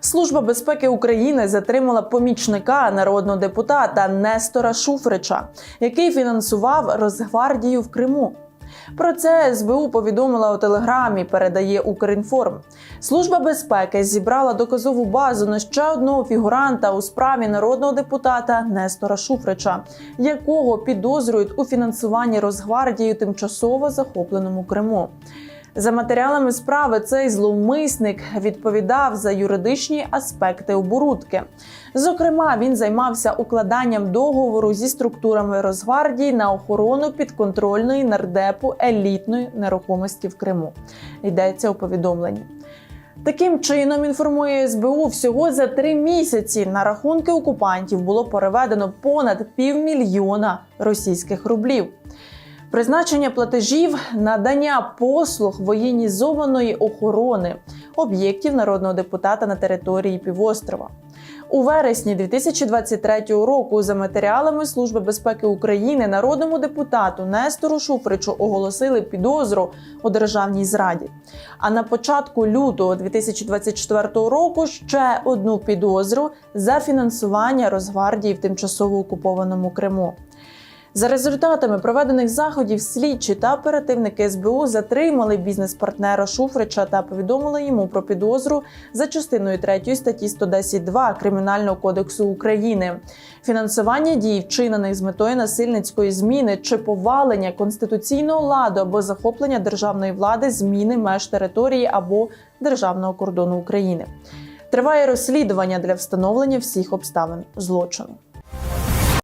Служба безпеки України затримала помічника народного депутата Нестора Шуфрича, який фінансував Росгвардію в Криму. Про це СБУ повідомила у телеграмі. Передає Укрінформ. Служба безпеки зібрала доказову базу на ще одного фігуранта у справі народного депутата Нестора Шуфрича, якого підозрюють у фінансуванні Росгвардії тимчасово захопленому Криму. За матеріалами справи цей зловмисник відповідав за юридичні аспекти оборудки. Зокрема, він займався укладанням договору зі структурами Росгвардії на охорону підконтрольної нардепу елітної нерухомості в Криму. Йдеться у повідомленні. Таким чином, інформує СБУ, всього за три місяці на рахунки окупантів було переведено понад півмільйона російських рублів. Призначення платежів, надання послуг воєнізованої охорони об'єктів народного депутата на території півострова. У вересні 2023 року за матеріалами Служби безпеки України народному депутату Нестору Шуфричу оголосили підозру у державній зраді. А на початку лютого 2024 року ще одну підозру за фінансування Росгвардії в тимчасово окупованому Криму. За результатами проведених заходів слідчі та оперативники СБУ затримали бізнес-партнера Шуфрича та повідомили йому про підозру за частиною 3 статті 110.2 Кримінального кодексу України. Фінансування дій, вчинених з метою насильницької зміни чи повалення конституційного ладу або захоплення державної влади, зміни меж території або державного кордону України. Триває розслідування для встановлення всіх обставин злочину.